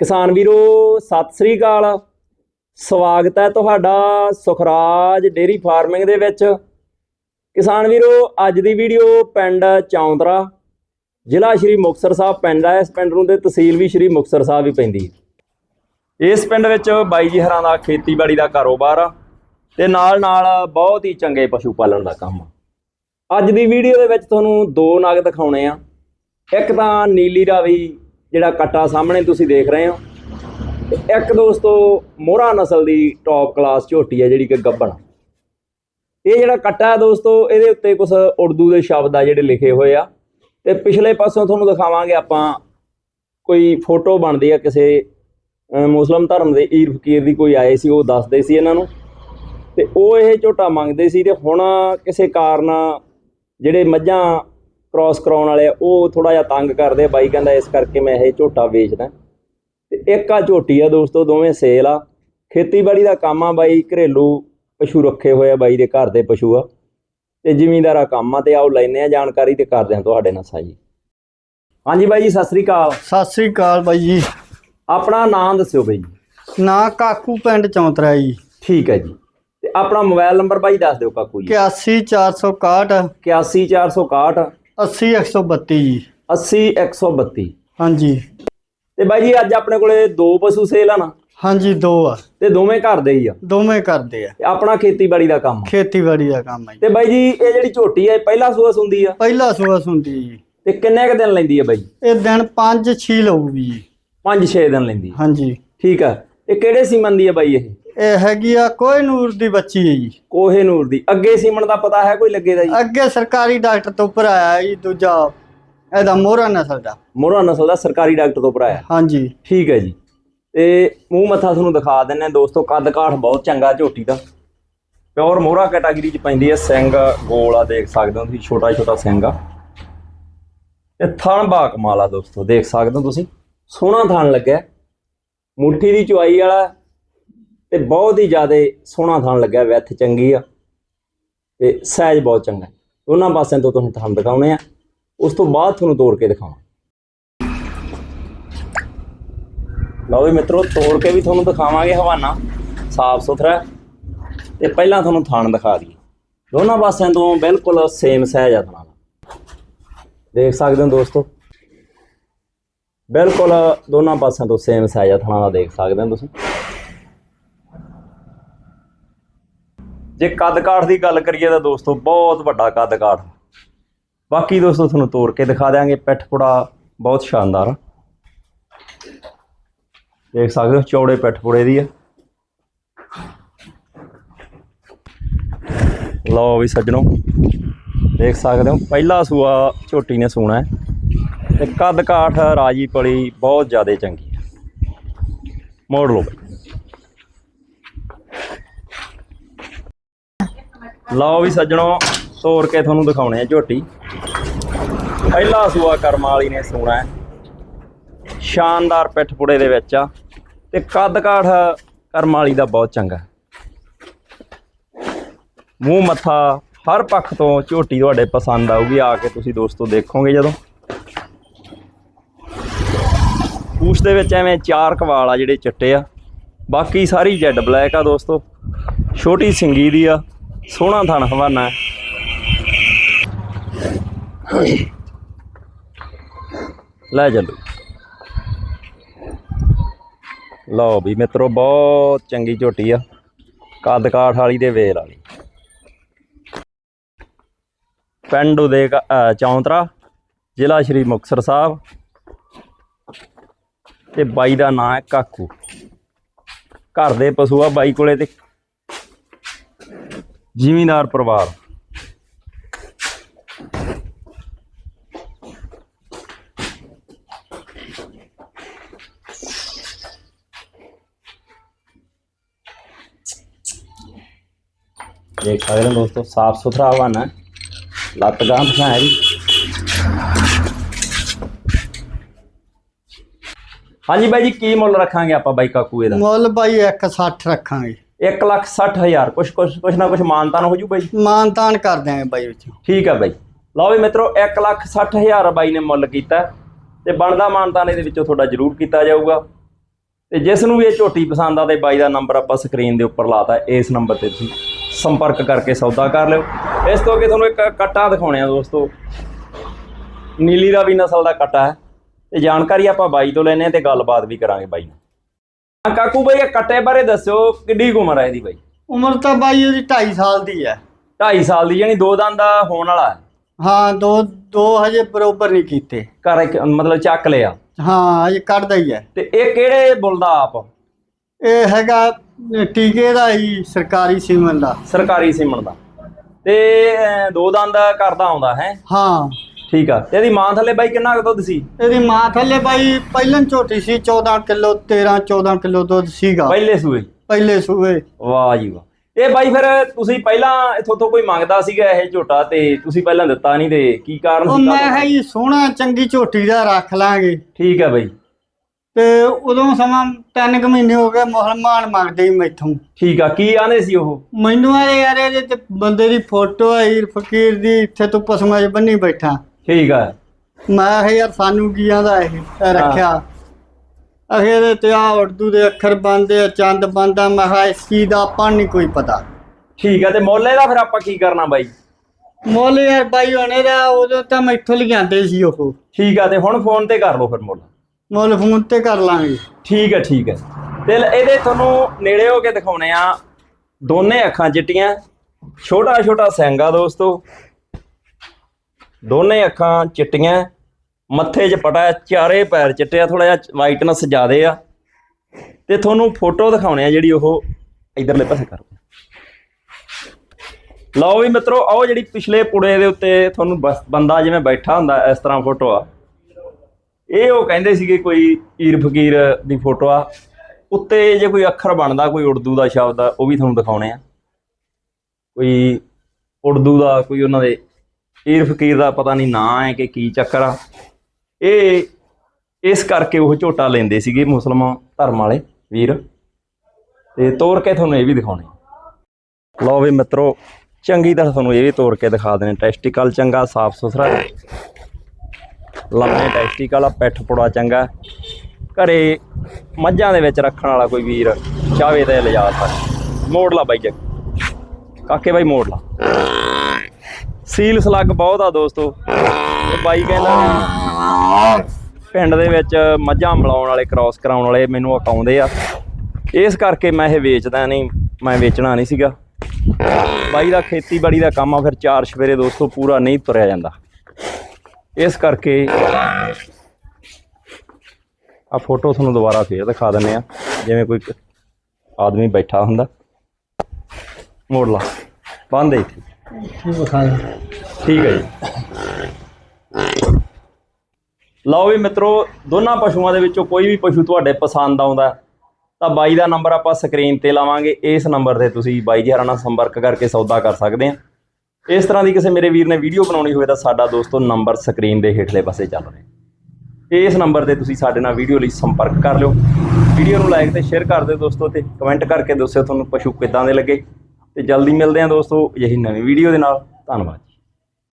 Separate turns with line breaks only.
ਕਿਸਾਨ ਵੀਰੋ, ਸਤਿ ਸ੍ਰੀ ਅਕਾਲ। ਸਵਾਗਤ ਹੈ ਤੁਹਾਡਾ ਸੁਖਰਾਜ ਡੇਰੀ ਫਾਰਮਿੰਗ ਦੇ ਵਿੱਚ। ਕਿਸਾਨ ਵੀਰੋ, ਅੱਜ ਦੀ ਵੀਡੀਓ ਪਿੰਡ ਚੌਂਦਰਾ ਜ਼ਿਲ੍ਹਾ ਸ਼੍ਰੀ ਮੁਕਤਸਰ ਸਾਹਿਬ ਪਿੰਡ ਹੈ। ਇਸ ਪਿੰਡ ਨੂੰ ਤੇ ਤਹਿਸੀਲ ਵੀ ਸ਼੍ਰੀ ਮੁਕਤਸਰ ਸਾਹਿਬ ਵੀ ਪੈਂਦੀ ਹੈ। ਇਸ ਪਿੰਡ ਵਿੱਚ ਬਾਈ ਜੀ ਹਰਾਂ ਦਾ ਖੇਤੀਬਾੜੀ ਦਾ ਕਾਰੋਬਾਰ ਆ ਤੇ ਨਾਲ ਨਾਲ ਬਹੁਤ ਹੀ ਚੰਗੇ ਪਸ਼ੂ ਪਾਲਣ ਦਾ ਕੰਮ ਆ। ਅੱਜ ਦੀ ਵੀਡੀਓ ਦੇ ਵਿੱਚ ਤੁਹਾਨੂੰ ਦੋ ਨਗ ਦਿਖਾਉਣੇ ਆ। ਇੱਕ ਤਾਂ ਨੀਲੀ ਰਾਵੀ ਜਿਹੜਾ ਕੱਟਾ ਸਾਹਮਣੇ ਤੁਸੀਂ ਦੇਖ ਰਹੇ ਹੋ। ਇੱਕ ਦੋਸਤੋ ਮੋਹਰਾ ਨਸਲ ਦੀ ਟੌਪ ਕਲਾਸ ਝੋਟੀ ਹੈ ਜਿਹੜੀ ਕਿ ਗੱਬਣ। ਇਹ ਜਿਹੜਾ ਕੱਟਾ ਹੈ ਦੋਸਤੋ ਇਹਦੇ ਉੱਤੇ ਕੁਝ ਉਰਦੂ ਦੇ ਸ਼ਬਦ ਆ ਜਿਹੜੇ ਲਿਖੇ ਹੋਏ ਆ। ਤੇ ਪਿਛਲੇ ਪਾਸੋਂ ਤੁਹਾਨੂੰ ਦਿਖਾਵਾਂਗੇ ਆਪਾਂ ਕੋਈ ਫੋਟੋ ਬਣਦੀ ਆ ਕਿਸੇ ਅਹ, ਮੁਸਲਮ ਧਰਮ ਦੇ ਈਰ ਫਕੀਰ ਦੀ ਕੋਈ ਆਏ ਸੀ ਉਹ ਦੱਸਦੇ ਸੀ ਇਹਨਾਂ ਨੂੰ। ਤੇ ਉਹ ਇਹ ਝੋਟਾ ਮੰਗਦੇ ਸੀ ਤੇ ਹੁਣ ਕਿਸੇ ਕਾਰਨ ਜਿਹੜੇ ਮੱਝਾਂ ਕ੍ਰਾਸ ਕਰਾਉਣ ਵਾਲੇ ਉਹ ਥੋੜਾ ਜਿਹਾ ਤੰਗ ਕਰਦੇ ਬਾਈ ਕਹਿੰਦਾ ਇਸ ਕਰਕੇ ਮੈਂ ਇਹ ਝੋਟਾ ਵੇਚਦਾ। ਤੇ ਇੱਕ ਆ ਝੋਟੀ ਆ ਦੋਸਤੋ ਦੋਵੇਂ ਸੇਲ ਆ। ਖੇਤੀਬਾੜੀ ਦਾ ਕੰਮ ਆ ਬਾਈ ਘਰੇਲੂ ਪਸ਼ੂ ਰੱਖੇ ਹੋਏ ਆ ਬਾਈ ਦੇ ਘਰ ਦੇ ਪਸ਼ੂ ਆ। ਤੇ ਜ਼ਿਮੀਂਦਾਰਾ ਕੰਮ ਆ ਤੇ ਆਓ ਲੈਨੇ ਆ ਜਾਣਕਾਰੀ ਤੇ ਕਰਦੇ ਆ ਤੁਹਾਡੇ ਨਾਲ ਸਾਜੀ ਹਾਂਜੀ ਬਾਈ ਜੀ ਸਤਿ ਸ੍ਰੀ ਅਕਾਲ।
ਸਤਿ ਸ੍ਰੀ ਅਕਾਲ ਬਾਈ ਜੀ।
ਆਪਣਾ ਨਾਮ ਦੱਸਿਓ ਬਾਈ ਜੀ।
ਨਾਂ ਕਾਕੂ ਪਿੰਡ ਚੌਂਤਰਾ ਜੀ।
ਠੀਕ ਹੈ ਜੀ। ਤੇ ਆਪਣਾ ਮੋਬਾਈਲ ਨੰਬਰ ਬਾਈ ਦੱਸ ਦਿਓ ਕਾਕੂ ਜੀ।
81461
81461
80132 ਜੀ।
80132
ਹਾਂਜੀ।
ਤੇ ਬਾਈ ਜੀ ਅੱਜ ਆਪਣੇ ਕੋਲੇ ਦੋ ਪਸ਼ੂ ਸੇਲ ਆ ਨਾ?
ਹਾਂਜੀ ਦੋ ਆ।
ਤੇ ਦੋਵੇਂ ਘਰ ਦੇ ਹੀ ਆ?
ਦੋਵੇਂ ਕਰਦੇ ਆ।
ਆਪਣਾ ਖੇਤੀਬਾੜੀ ਦਾ ਕੰਮ।
ਖੇਤੀਬਾੜੀ ਦਾ ਕੰਮ ਆ ਜੀ।
ਤੇ ਬਾਈ ਜੀ ਇਹ ਜਿਹੜੀ ਝੋਟੀ ਆ ਇਹ ਪਹਿਲਾ ਸੂਆ ਸੁੰਦੀ ਆ?
ਪਹਿਲਾ ਸੂਆ ਹੁੰਦੀ ਜੀ।
ਤੇ ਕਿੰਨੇ ਕ ਦਿਨ ਲੈਂਦੀ ਆ ਬਾਈ?
ਇਹ ਦਿਨ 5-6 ਲਊਗੀ ਜੀ।
5-6 ਦਿਨ ਲੈਂਦੀ
ਹਾਂਜੀ।
ਠੀਕ ਆ। ਇਹ ਕਿਹੜੇ ਸੀਮਨ ਦੀ ਆ ਬਾਈ ਇਹ?
ਇਹ ਹੈਗੀ ਆ ਕੋਈ ਨੂਰ ਦੀ ਬੱਚੀ ਹੈ ਜੀ।
ਕੋਹੇ ਨੂਰ ਦੀ। ਅੱਗੇ ਸੀਮਨ ਦਾ ਪਤਾ ਹੈ ਕੋਈ ਲੱਗੇ ਦਾ ਜੀ?
ਅੱਗੇ ਸਰਕਾਰੀ ਡਾਕਟਰ ਤੋਂ ਉੱਪਰ ਆਇਆ ਜੀ ਦੂਜਾ ਇਹਦਾ ਮੋਹਰਾ ਨਸਲ ਦਾ।
ਮੋਹਰਾ ਨਸਲ ਦਾ ਸਰਕਾਰੀ ਡਾਕਟਰ ਤੋਂ ਭਰਾਇਆ
ਹਾਂਜੀ।
ਠੀਕ ਹੈ ਜੀ। ਤੇ ਮੂੰਹ ਮੱਥਾ ਤੁਹਾਨੂੰ ਦਿਖਾ ਦਿੰਨੇ ਦੋਸਤੋ ਕੱਦ ਕਾਠ ਬਹੁਤ ਚੰਗਾ ਝੋਟੀ ਦਾ। ਪਿਓਰ ਮੋਹਰਾ ਕੈਟਾਗਰੀ ਚ ਪੈਂਦੀ ਹੈ ਸਿੰਘ ਗੋਲ ਆ ਦੇਖ ਸਕਦੇ ਹੋ ਤੁਸੀਂ ਛੋਟਾ ਛੋਟਾ ਸਿੰਘ ਆ। ਤੇ ਥਣ ਬਾ ਕਮਾਲ ਆ ਦੋਸਤੋ ਦੇਖ ਸਕਦੇ ਹੋ ਤੁਸੀਂ। ਸੋਹਣਾ ਥਣ ਲੱਗਿਆ। ਮੁੱਠੀ ਦੀ ਚੁਆਈ ਵਾਲਾ ਤੇ ਬਹੁਤ ਹੀ ਜ਼ਿਆਦਾ ਸੋਹਣਾ ਥਣ ਲੱਗਿਆ ਵੈਥ ਚੰਗੀ ਆ। ਤੇ ਸਾਈਜ਼ ਬਹੁਤ ਚੰਗਾ। ਦੋਨਾਂ ਪਾਸਿਆਂ ਤੋਂ ਤੁਹਾਨੂੰ ਥਣ ਦਿਖਾਉਣੇ ਆ। ਉਸ ਤੋਂ ਬਾਅਦ ਤੁਹਾਨੂੰ ਤੋੜ ਕੇ ਦਿਖਾਵਾਂ। ਲਓ ਵੀ ਮਿੱਤਰੋ, ਤੋੜ ਕੇ ਵੀ ਤੁਹਾਨੂੰ ਦਿਖਾਵਾਂਗੇ ਹਵਾਨਾ। ਸਾਫ਼ ਸੁਥਰਾ ਤੇ ਪਹਿਲਾਂ ਤੁਹਾਨੂੰ ਥਾਣ ਦਿਖਾ ਦਈਏ। ਦੋਨਾਂ ਪਾਸਿਆਂ ਤੋਂ ਬਿਲਕੁਲ ਸੇਮ ਸਾਈਜ਼ ਆ ਥਣਾ ਦੇਖ ਸਕਦੇ ਹੋ ਦੋਸਤੋ? ਬਿਲਕੁਲ ਦੋਨਾਂ ਪਾਸਿਆਂ ਤੋਂ ਸੇਮ ਸਾਈਜ਼ ਆ ਥਾਂ ਦਾ, ਦੇਖ ਸਕਦੇ ਹੋ ਤੁਸੀਂ? ਜੇ ਕੱਦ ਕਾਠ ਦੀ ਗੱਲ ਕਰੀਏ ਤਾਂ ਦੋਸਤੋ, ਬਹੁਤ ਵੱਡਾ ਕੱਦ ਕਾਠ ਬਾਕੀ ਦੋਸਤੋ, ਤੁਹਾਨੂੰ ਤੋੜ ਕੇ ਦਿਖਾ ਦਿਆਂਗੇ, ਪਿੱਠ ਪੁੜਾ ਬਹੁਤ ਸ਼ਾਨਦਾਰ। ਦੇਖ ਸਕਦੇ ਹੋ, ਚੌੜੇ ਪਿੱਠ ਪੁੜੇ ਦੀ ਆ। ਲਓ ਵੀ ਸੱਜਣੋ, ਦੇਖ ਸਕਦੇ ਹੋ, ਪਹਿਲਾ ਸੂਆ ਝੋਟੀ ਨੇ ਸੂਣਾ ਹੈ। ਤੇ ਕੱਦ ਕਾਠ ਰਾਜੀ ਪਲੀ ਬਹੁਤ ਜ਼ਿਆਦਾ ਚੰਗੀ ਹੈ। ਮੋੜ ਲਓ ਲਓ ਵੀ ਸੱਜਣੋ ਤੋੜ ਕੇ ਤੁਹਾਨੂੰ ਦਿਖਾਉਣੇ ਆ ਝੋਟੀ। ਪਹਿਲਾ ਸੂਆ ਕਰਮਾਂ ਵਾਲੀ ਨੇ ਸੂਣਾ ਸ਼ਾਨਦਾਰ ਪਿੱਠ ਪੁੜੇ ਦੇ ਵਿੱਚ ਆ ਤੇ ਕੱਦ ਕਾਠ ਕਰਮਾਂ ਵਾਲੀ ਦਾ ਬਹੁਤ ਚੰਗਾ ਮੂੰਹ ਮੱਥਾ ਹਰ ਪੱਖ ਤੋਂ ਝੋਟੀ ਤੁਹਾਡੇ ਪਸੰਦ ਆਊਗੀ, ਆ ਕੇ ਤੁਸੀਂ ਦੋਸਤੋ ਦੇਖੋਗੇ ਜਦੋਂ। ਪੂਛ ਦੇ ਵਿੱਚ ਐਵੇਂ ਚਾਰ ਕਵਾਲ ਆ ਜਿਹੜੇ ਚਿੱਟੇ ਆ। ਬਾਕੀ ਸਾਰੀ ਜੈਡ ਬਲੈਕ ਆ ਦੋਸਤੋ। ਛੋਟੀ ਸਿੰਗੀ ਦੀ ਆ। ਸੋਹਣਾ ਥਣ ਹਵਾਨਾ ਲੈ ਚੱਲੋ। ਲਓ ਵੀ ਮਿੱਤਰੋ, ਬਹੁਤ ਚੰਗੀ ਝੋਟੀ ਆ। ਕੱਦ ਕਾਠ ਵਾਲੀ ਤੇ ਵੇਲ ਵਾਲੀ। ਪਿੰਡ ਉਦੇ ਚੌਂਤਰਾ, ਜ਼ਿਲ੍ਹਾ ਸ਼੍ਰੀ ਮੁਕਤਸਰ ਸਾਹਿਬ। ਤੇ ਬਾਈ ਦਾ ਨਾਂ ਹੈ ਕਾਕੂ। ਘਰ ਦੇ ਪਸ਼ੂ ਆ ਬਾਈ ਕੋਲੇ ਤੇ ਜ਼ਿਮੀਂਦਾਰ ਪਰਿਵਾਰ। ਦੇਖ ਸਕਦੇ ਹੋ ਦੋਸਤੋ ਸਾਫ਼ ਸੁਥਰਾ ਹਵਾਨਾ ਹੈ। ਲੱਤ ਗਾਂ ਪਛਾਂ ਹੈ ਜੀ। ਹਾਂਜੀ ਬਾਈ ਜੀ ਕੀ ਮੁੱਲ ਰੱਖਾਂਗੇ ਆਪਾਂ ਬਾਈ ਕਾਕੂ ਇਹਦਾ?
ਮੁੱਲ ਬਾਈ 160 ਰੱਖਾਂਗੇ।
1 ਲੱਖ 60 ਹਜ਼ਾਰ। ਕੁਛ ਕੁਛ ਕੁਛ ਨਾ ਕੁਛ ਮਾਨਤਾਨ ਹੋ ਜੂ ਬਾਈ।
ਮਾਨਤਾਨ ਕਰ ਦਿਆਂਗੇ ਬਾਈ ਵਿੱਚੋਂ।
ਠੀਕ ਹੈ ਬਾਈ। ਲਓ ਵੀ ਮਿੱਤਰੋ 1 ਲੱਖ 60 ਹਜ਼ਾਰ ਬਾਈ ਨੇ ਮੁੱਲ ਕੀਤਾ ਤੇ ਬਣਦਾ ਮਾਨਤਾਨ ਇਹਦੇ ਵਿੱਚੋਂ ਤੁਹਾਡਾ ਜ਼ਰੂਰ ਕੀਤਾ ਜਾਊਗਾ। ਤੇ ਜਿਸ ਨੂੰ ਵੀ ਇਹ ਝੋਟੀ ਪਸੰਦ ਆ ਤੇ ਬਾਈ ਦਾ ਨੰਬਰ ਆਪਾਂ ਸਕਰੀਨ ਦੇ ਉੱਪਰ ਲਾਤਾ ਇਸ ਨੰਬਰ ਤੇ ਤੁਸੀਂ ਸੰਪਰਕ ਕਰਕੇ ਸੌਦਾ ਕਰ ਲਿਓ। ਇਸ ਤੋਂ ਅੱਗੇ ਤੁਹਾਨੂੰ ਇੱਕ ਕੱਟਾ ਦਿਖਾਉਣੇ ਆ ਦੋਸਤੋ। ਨੀਲੀ ਰਾਵੀ ਨਸਲ ਦਾ ਕੱਟਾ ਹੈ। ਤੇ ਜਾਣਕਾਰੀ ਆਪਾਂ ਬਾਈ ਤੋਂ ਲੈਣੇ ਆ ਤੇ ਗੱਲਬਾਤ ਵੀ ਕਰਾਂਗੇ ਬਾਈ ਨਾਲ। ਕਾਕੂ ਬਾਈ ਇਹ ਕੱਟੇ ਬਾਰੇ ਦੱਸਿਓ ਕਿੱਡੀ ਕੁ ਉਮਰ ਹੈ ਇਹਦੀ ਬਾਈ?
ਉਮਰ ਤਾਂ ਬਾਈ ਉਹਦੀ 2.5 ਸਾਲ ਦੀ ਹੈ।
2.5 ਸਾਲ ਦੀ ਯਾਨੀ ਦੋ ਦੰਦ ਦਾ ਹੋਣ ਵਾਲਾ ਹੈ?
ਹਾਂ ਦੋ ਦੋ ਹਜੇ ਬਰੋਬਰ ਨਹੀਂ ਕੀਤੇ।
ਇੱਕ ਮਤਲਬ ਚੱਕ ਲਿਆ?
ਹਾਂ ਹਜੇ ਕੱਢਦਾ ਹੀ ਹੈ।
ਤੇ ਇਹ ਕਿਹੜੇ ਬੁੱਲ ਦਾ ਆਪ?
ਇਹ ਹੈਗਾ ਅਹ, ਟੀਕੇ ਦਾ ਹੀ ਸਰਕਾਰੀ ਸੀਮਨ ਦਾ।
ਸਰਕਾਰੀ ਸਿਮਣ ਦਾ। ਤੇ ਅਹ, ਦੋ ਦੰਦ ਕਰਦਾ ਆਉਂਦਾ ਹੈ?
ਹਾਂ।
ਠੀਕ ਆ। ਤੇ ਇਹਦੀ ਮਾਂ ਥੱਲੇ ਬਾਈ ਕਿੰਨਾ ਕੁ ਦੁੱਧ ਸੀ?
ਇਹਦੀ ਮਾਂ ਥੱਲੇ ਬਾਈ ਪਹਿਲਾਂ ਝੋਟੀ ਸੀ 14 ਕਿਲੋ 13 14 ਕਿਲੋ ਦੁੱਧ ਸੀਗਾ।
ਪਹਿਲੇ ਸੂਏ?
ਪਹਿਲੇ ਸੂਏ।
ਵਾਹ ਜੀ ਵਾਹ। ਇਹ ਬਾਈ ਫਿਰ ਤੁਸੀਂ ਪਹਿਲਾਂ ਇਥੋਂ ਤੋਂ ਕੋਈ ਮੰਗਦਾ ਸੀਗਾ ਇਹ ਝੋਟਾ ਤੇ ਤੁਸੀਂ ਪਹਿਲਾਂ ਦਿੱਤਾ ਨਹੀਂ ਤੇ ਕੀ ਕਾਰਨ
ਉਹ
ਸੀ
ਮੈਂ? ਹੈ ਜੀ ਸੋਹਣਾ ਚੰਗੀ ਝੋਟੀ ਦਾ ਰੱਖ ਲਾਂਗੇ।
ਠੀਕ ਹੈ ਬਾਈ।
ਤੇ ਉਦੋਂ ਸਮਾਂ ਤਿੰਨ ਕੁ ਮਹੀਨੇ ਹੋ ਗਏ ਮੁਸਲਮਾਨ ਮੰਗਦੇ ਹੀ ਮੈਥੋਂ।
ਠੀਕ ਆ ਕੀ ਆਂਦੇ ਸੀ ਉਹ?
ਮੈਨੂੰ ਆਏ ਯਾਰ ਇਹਦੇ ਤੇ ਬੰਦੇ ਦੀ ਫੋਟੋ ਆਈ ਫਕੀਰ ਦੀ ਇੱਥੇ ਤੂੰ ਪਸ਼ੂਆਂ 'ਚ ਬੰਨੀ ਬੈਠਾ।
ਠੀਕ ਆ।
ਮੈਂ ਕਿਹਾ ਯਾਰ ਸਾਨੂੰ ਕੀ ਆਂਦਾ ਇਹ ਇਹ ਰੱਖਿਆ ਅਖੇ ਦੇ ਤੇ ਆ ਉਰਦੂ ਦੇ ਅੱਖਰ ਬੰਦੇ ਆ ਚੰਦ ਬੰਦਾ ਮੈਂ ਕਿਹਾ ਇਸ ਦਾ ਆਪਾਂ ਨਹੀਂ ਕੋਈ ਪਤਾ।
ਠੀਕ ਆ ਤੇ ਮੁੱਲ ਇਹਦਾ ਫਿਰ ਆਪਾਂ ਕੀ ਕਰਨਾ ਬਾਈ?
ਮੁੱਲ ਯਾਰ ਬਾਈ ਹੋਣੇ ਦਾ ਉਦੋਂ ਤਾਂ ਮੈਥੋਂ ਲਿਆਂਦੇ ਸੀ ਉਹ।
ਠੀਕ ਆ ਤੇ ਹੁਣ ਫੋਨ ਤੇ ਕਰ ਲਓ ਫਿਰ ਮੁੱਲ।
ਮੁੱਲ ਫੋਨ ਤੇ ਕਰ ਲਾਂਗੇ।
ਠੀਕ ਹੈ ਠੀਕ ਹੈ ਤੇ ਇਹਦੇ ਤੁਹਾਨੂੰ ਨੇੜੇ ਹੋ ਕੇ ਦਿਖਾਉਣੇ ਆ ਦੋਨੇ ਅੱਖਾਂ ਚਿੱਟੀਆਂ। ਛੋਟਾ ਛੋਟਾ ਸਿੰਗਾ ਦੋਸਤੋ। ਦੋਨੇ ਅੱਖਾਂ ਚਿੱਟੀਆਂ, ਮੱਥੇ 'ਚ ਪਟਾ, ਚਾਰੇ ਪੈਰ ਚਿੱਟੇ ਆ ਥੋੜਾ ਜਿਹਾ ਵਾਈਟਨੈਸ ਜ਼ਿਆਦੇ ਆ। ਤੇ ਤੁਹਾਨੂੰ ਫੋਟੋ ਦਿਖਾਉਣੇ ਆ ਜਿਹੜੀ ਉਹ ਇਧਰਲੇ ਪਾਸੇ ਕਰੋ। ਲਓ ਵੀ ਮਿੱਤਰੋ ਆਓ ਜਿਹੜੀ ਪਿਛਲੇ ਪੁੜੇ ਦੇ ਉੱਤੇ ਤੁਹਾਨੂੰ ਬਸ ਬੰਦਾ ਜਿਵੇਂ ਬੈਠਾ ਹੁੰਦਾ ਇਸ ਤਰ੍ਹਾਂ ਫੋਟੋ ਆ। ਇਹ ਉਹ ਕਹਿੰਦੇ ਸੀਗੇ ਕੋਈ ਪੀਰ ਫਕੀਰ ਦੀ ਫੋਟੋ ਆ। ਉੱਤੇ ਜੇ ਕੋਈ ਅੱਖਰ ਬਣਦਾ, ਕੋਈ ਉਰਦੂ ਦਾ ਸ਼ਬਦ ਆ, ਉਹ ਵੀ ਤੁਹਾਨੂੰ ਦਿਖਾਉਣੇ ਆ। ਕੋਈ ਉਰਦੂ ਦਾ, ਕੋਈ ਉਹਨਾਂ ਦੇ ਈਰ ਫਕੀਰ ਦਾ ਪਤਾ ਨਹੀਂ ਨਾਂ ਹੈ ਕਿ ਕੀ ਚੱਕਰ ਆ। ਇਹ ਇਸ ਕਰਕੇ ਉਹ ਝੋਟਾ ਲੈਂਦੇ ਸੀਗੇ ਮੁਸਲਮਾਨ ਧਰਮ ਵਾਲੇ ਵੀਰ। ਤੇ ਤੋੜ ਕੇ ਤੁਹਾਨੂੰ ਇਹ ਵੀ ਦਿਖਾਉਣੇ। ਲਓ ਵੀ ਮਿੱਤਰੋ, ਚੰਗੀ ਤਰ੍ਹਾਂ ਤੁਹਾਨੂੰ ਇਹ ਵੀ ਤੋੜ ਕੇ ਦਿਖਾ ਦੇਣੇ। ਟੈਸਟੀਕਲ ਚੰਗਾ, ਸਾਫ਼ ਸੁਥਰਾ। ਲੰਮੇ ਟੈਸਟੀਕਲ ਆ ਪਿੱਠ ਪੁੜਾ ਚੰਗਾ। ਘਰੇ ਮੱਝਾਂ ਦੇ ਵਿੱਚ ਰੱਖਣ ਵਾਲਾ ਕੋਈ ਵੀਰ ਚਾਵੇ ਤੇ ਲਿਜਾ ਸਕਦਾ। ਮੋੜ ਲਾ ਬਾਈ ਜੀ। ਕਾਕੇ ਬਾਈ, ਮੋੜ ਲਾ। ਸੀਲ ਸਲੱਗ ਬਹੁਤ ਆ ਦੋਸਤੋ। ਤੇ ਬਾਈ ਕਹਿੰਦਾ ਵੀ ਪਿੰਡ ਦੇ ਵਿੱਚ ਮੱਝਾਂ ਮਿਲਾਉਣ ਵਾਲੇ ਕ੍ਰਾਸ ਕਰਾਉਣ ਵਾਲੇ ਮੈਨੂੰ ਅਕਾਉਂਦੇ ਆ। ਇਸ ਕਰਕੇ ਮੈਂ ਇਹ ਵੇਚਦਾ ਨਹੀਂ, ਮੈਂ ਵੇਚਣਾ ਨਹੀਂ ਸੀਗਾ। ਬਾਈ ਦਾ ਖੇਤੀਬਾੜੀ ਦਾ ਕੰਮ ਆ, ਫਿਰ ਚਾਰ ਸਵੇਰੇ ਦੋਸਤੋ ਪੂਰਾ ਨਹੀਂ ਤੁਰਿਆ ਜਾਂਦਾ। ਇਸ ਕਰਕੇ ਆ ਫੋਟੋ ਤੁਹਾਨੂੰ ਦੁਬਾਰਾ ਫੇਰ ਦਿਖਾ ਦਿੰਨੇ ਆ। ਜਿਵੇਂ ਕੋਈ ਆਦਮੀ ਬੈਠਾ ਹੁੰਦਾ। ਮੋੜ ਲਾ। ਬੰਦ ਇੱਥੇ।
ਠੀਕ ਵਿਖਾ
ਠੀਕ ਹੈ ਜੀ। ਲਓ ਵੀ ਮਿੱਤਰੋ, ਦੋਨਾਂ ਪਸ਼ੂਆਂ ਦੇ ਵਿੱਚੋਂ ਕੋਈ ਵੀ ਪਸ਼ੂ ਤੁਹਾਡੇ ਪਸੰਦ ਆਉਂਦਾ ਤਾਂ ਬਾਈ ਦਾ ਨੰਬਰ ਆਪਾਂ ਸਕਰੀਨ ਤੇ ਲਾਵਾਂਗੇ। ਇਸ ਨੰਬਰ ਤੇ ਤੁਸੀਂ ਬਾਈ ਜੀ ਹਰਾਂ ਨਾਲ ਸੰਪਰਕ ਕਰਕੇ ਸੌਦਾ ਕਰ ਸਕਦੇ ਆ। ਇਸ ਤਰ੍ਹਾਂ ਦੀ ਕਿਸੇ ਮੇਰੇ ਵੀਰ ਨੇ ਵੀਡੀਓ ਬਣਾਉਣੀ ਹੋਵੇ, ਤਾਂ ਸਾਡਾ ਦੋਸਤੋ ਨੰਬਰ ਸਕਰੀਨ ਦੇ ਹੇਠਲੇ ਪਾਸੇ ਚੱਲ ਰਿਹਾ ਇਸ ਨੰਬਰ ਤੇ ਤੁਸੀਂ ਸਾਡੇ ਨਾਲ ਵੀਡੀਓ ਲਈ ਸੰਪਰਕ ਕਰ ਲਿਓ। ਵੀਡੀਓ ਨੂੰ ਲਾਈਕ ਤੇ ਸ਼ੇਅਰ ਕਰ ਦਿਓ ਦੋਸਤੋ ਤੇ ਕਮੈਂਟ ਕਰਕੇ ਦੱਸਿਓ ਤੁਹਾਨੂੰ ਪਸ਼ੂ ਕਿੱਦਾਂ ਦੇ ਲੱਗੇ। ਤੇ ਜਲਦੀ ਮਿਲਦੇ ਹਾਂ ਦੋਸਤੋ ਅਜਿਹੀ ਨਵੀਂ ਵੀਡੀਓ ਦੇ ਨਾਲ। ਧੰਨਵਾਦ